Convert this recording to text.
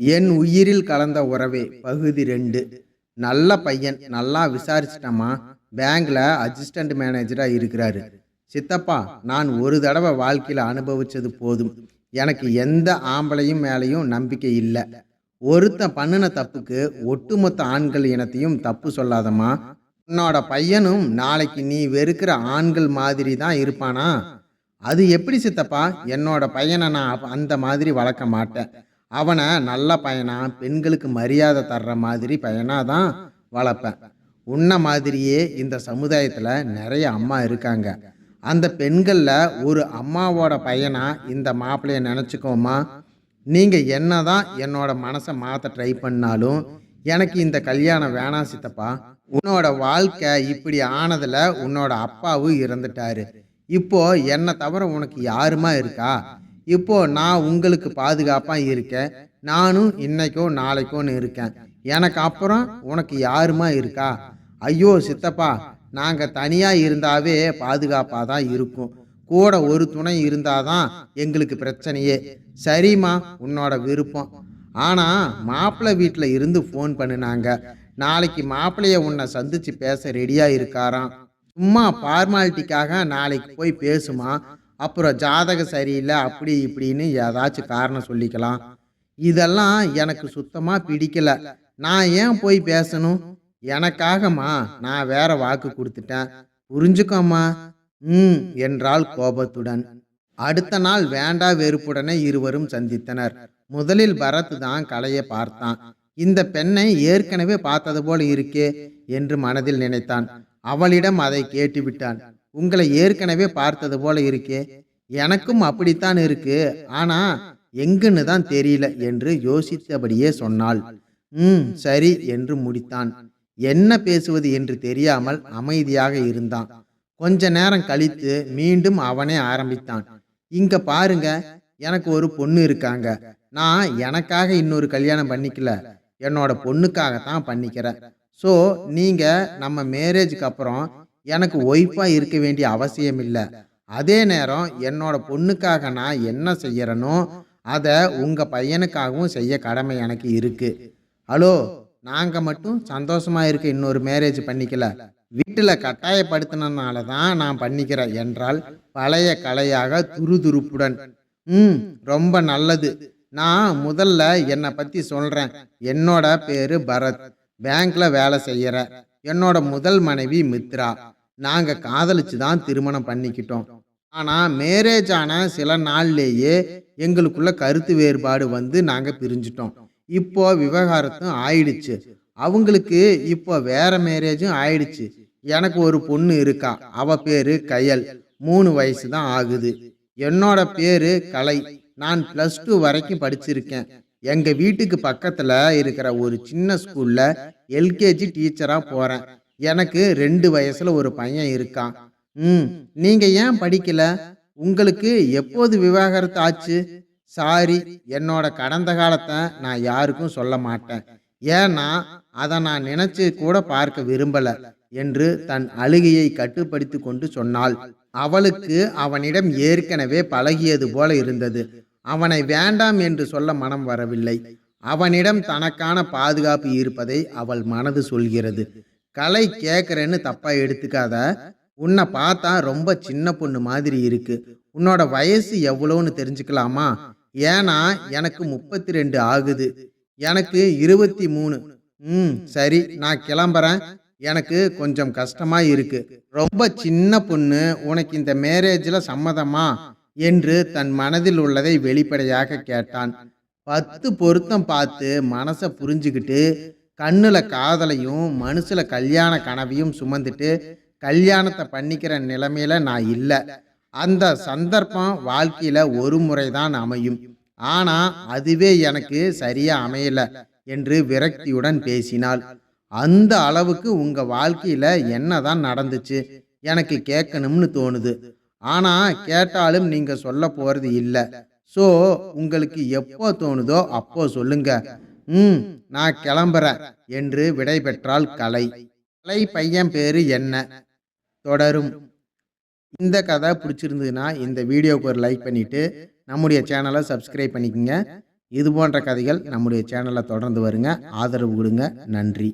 என் உயிரில் கலந்த உறவே பகுதி ரெண்டு. நல்ல பையன் நல்லா விசாரிச்சிட்டமா பேங்க்ல அசிஸ்டன்ட் மேனேஜரா இருக்கிறாரு. சித்தப்பா நான் ஒரு தடவை வாழ்க்கையில் அனுபவிச்சது போதும். எனக்கு எந்த ஆம்பளையும் மேலேயும் நம்பிக்கை இல்லை. ஒருத்தன் பண்ணின தப்புக்கு ஒட்டுமொத்த ஆண்கள் இனத்தையும் தப்பு சொல்லாதம்மா. உன்னோட பையனும் நாளைக்கு நீ வெறுக்கிற ஆண்கள் மாதிரி தான் இருப்பானா? அது எப்படி சித்தப்பா? என்னோட பையனை நான் அந்த மாதிரி வளர்க்க மாட்டேன். அவனை நல்ல பையனா பெண்களுக்கு மரியாதை தர்ற மாதிரி பையனாக தான் வளர்ப்பேன். உன்ன மாதிரியே இந்த சமுதாயத்தில் நிறைய அம்மா இருக்காங்க. அந்த பெண்களில் ஒரு அம்மாவோட பையனாக இந்த மாப்பிள்ளைய நினச்சிக்கோமா? நீங்கள் என்ன தான் என்னோட மனசை மாற்ற ட்ரை பண்ணாலும் எனக்கு இந்த கல்யாணம் வேணாம் சித்தப்பா. உன்னோட வாழ்க்கை இப்படி ஆனதில் உன்னோட அப்பாவும் இறந்துட்டாரு. இப்போ என்னை தவிர உனக்கு யாருமா இருக்கா? இப்போ நான் உங்களுக்கு பாதுகாப்பாக இருக்கேன். நானும் இன்னைக்கோ நாளைக்கோன்னு இருக்கேன். எனக்கு அப்புறம் உனக்கு யாருமா இருக்கா? ஐயோ சித்தப்பா நாங்கள் தனியாக இருந்தாவே பாதுகாப்பாக தான் இருக்கும். கூட ஒரு துணை இருந்தால் தான் எங்களுக்கு பிரச்சனையே. சரிம்மா உன்னோட விருப்பம். ஆனால் மாப்பிள்ளை வீட்டில் இருந்து ஃபோன் பண்ணினாங்க. நாளைக்கு மாப்பிள்ளைய உன்னை சந்திச்சு பேச ரெடியாக இருக்காராம். சும்மா ஃபார்மாலிட்டிக்காக நாளைக்கு போய் பேசுமா? அப்புறம் ஜாதகம் சரியில்லை அப்படி இப்படின்னு ஏதாச்சும் காரணம் சொல்லிக்கலாம். இதெல்லாம் எனக்கு சுத்தமாக பிடிக்கல. நான் ஏன் போய் பேசணும்? எனக்காகம்மா நான் வேற வாக்கு கொடுத்துட்டேன். புரிஞ்சுக்கோம்மா. ம் என்றாள் கோபத்துடன். அடுத்த நாள் வேண்டா வெறுப்புடனே இருவரும் சந்தித்தனர். முதலில் பரத் தான் கலையை பார்த்தான். இந்த பெண்ணை ஏற்கனவே பார்த்தது போல இருக்கே என்று மனதில் நினைத்தான். அவளிடம் அதை கேட்டுவிட்டான். உங்களை ஏற்கனவே பார்த்தது போல இருக்கே. எனக்கும் அப்படித்தான் இருக்கு. ஆனா எங்குன்னு தான் தெரியல என்று யோசித்தபடியே சொன்னாள். ம் சரி என்று முடித்தான். என்ன பேசுவது என்று தெரியாமல் அமைதியாக இருந்தான். கொஞ்ச நேரம் கழித்து மீண்டும் அவனே ஆரம்பித்தான். இங்க பாருங்க எனக்கு ஒரு பொண்ணு இருக்காங்க. நான் எனக்காக இன்னொரு கல்யாணம் பண்ணிக்கல. என்னோட பொண்ணுக்காகத்தான் பண்ணிக்கிறேன். ஸோ நீங்க நம்ம மேரேஜுக்கு அப்புறம் எனக்கு ஒய்ஃபாக இருக்க வேண்டிய அவசியம் இல்லை அதே நேரம் என்னோட பொண்ணுக்காக நான் என்ன செய்யறனோ அதை உங்கள் பையனுக்காகவும் செய்ய கடமை எனக்கு இருக்குது ஹலோ நாங்கள் மட்டும் சந்தோஷமாக இருக்க இன்னொரு மேரேஜ் பண்ணிக்கல. வீட்டில் கட்டாயப்படுத்தினால தான் நான் பண்ணிக்கிறேன் என்றால் பழைய கலையாக துருதுருப்புடன் ம் ரொம்ப நல்லது. நான் முதல்ல என்னை பற்றி சொல்கிறேன் என்னோட பேர் பரத். பேங்க்ல வேலை செய்கிறேன் என்னோட முதல் மனைவி மித்ரா. நாங்கள் காதலிச்சு தான் திருமணம் பண்ணிக்கிட்டோம். ஆனால் மேரேஜ் ஆன சில நாள்லேயே எங்களுக்குள்ள கருத்து வேறுபாடு வந்து நாங்கள் பிரிஞ்சிட்டோம். இப்போ விவகாரத்தும் ஆயிடுச்சு. அவங்களுக்கு இப்போ வேற மேரேஜும் ஆயிடுச்சு. எனக்கு ஒரு பொண்ணு இருக்கா. அவ பேரு கயல். மூணு வயசு தான் ஆகுது. என்னோட பேரு கலை. நான் ப்ளஸ் டூ வரைக்கும் படிச்சிருக்கேன். எங்க வீட்டுக்கு பக்கத்துல இருக்கிற ஒரு சின்ன ஸ்கூல்ல எல்கேஜி டீச்சரா போறேன். எனக்கு ரெண்டு வயசுல ஒரு பையன் இருக்கான். ம் நீங்க ஏன் படிக்கல? உங்களுக்கு எப்போது விவாகரத்து ஆச்சு? சாரி என்னோட கடந்த காலத்தை நான் யாருக்கும் சொல்ல மாட்டேன். ஏன்னா அதை நான் நினைச்சு கூட பார்க்க விரும்பல என்று தன் அழுகையை கட்டுப்படுத்தி கொண்டு சொன்னாள். அவளுக்கு அவனிடம் ஏற்கனவே பழகியது போல இருந்தது. அவனை வேண்டாம் என்று சொல்ல மனம் வரவில்லை. அவனிடம் தனக்கான பாதுகாப்பு இருப்பதை அவள் மனது சொல்கிறது. கலை கேட்குறேன்னு தப்பா எடுத்துக்காத. உன்னை பார்த்தா ரொம்ப சின்ன பொண்ணு மாதிரி இருக்கு. உன்னோட வயசு எவ்வளோன்னு தெரிஞ்சுக்கலாமா? ஏன்னா எனக்கு முப்பத்தி ரெண்டு ஆகுது. எனக்கு இருபத்தி மூணு ம் சரி நான் கிளம்புறேன். எனக்கு கொஞ்சம் கஷ்டமா இருக்கு. ரொம்ப சின்ன பொண்ணு. உனக்கு இந்த மேரேஜில் சம்மதமா? என்று தன் மனதில் உள்ளதை வெளிப்படையாக கேட்டான். பத்து பொருத்தம் பார்த்து மனசை புரிஞ்சுக்கிட்டு கண்ணில் காதலையும் மனசில் கல்யாண கனவையும் சுமந்துட்டு கல்யாணத்தை பண்ணிக்கிற நிலைமையில நான் இல்லை. அந்த சந்தர்ப்பம் வாழ்க்கையில் ஒரு முறை தான் அமையும். ஆனால் அதுவே எனக்கு சரியாக அமையலை என்று விரக்தியுடன் பேசினாள். அந்த அளவுக்கு உங்கள் வாழ்க்கையில் என்ன தான் நடந்துச்சு எனக்கு கேட்கணும்னு தோணுது. ஆனா கேட்டாலும் நீங்க சொல்ல போறது இல்லை. ஸோ உங்களுக்கு எப்போ தோணுதோ அப்போ சொல்லுங்க. ம் நான் கிளம்புறேன் என்று விடைபெற்றால் கலை. கலை பையன் பேரு என்ன? தொடரும். இந்த கதை பிடிச்சிருந்ததுன்னா இந்த வீடியோவுக்கு ஒரு லைக் பண்ணிட்டு நம்முடைய சேனலை சப்ஸ்கிரைப் பண்ணிக்கோங்க. இது போன்ற கதைகள் நம்முடைய சேனலில் தொடர்ந்து வருங்க. ஆதரவு கொடுங்க. நன்றி.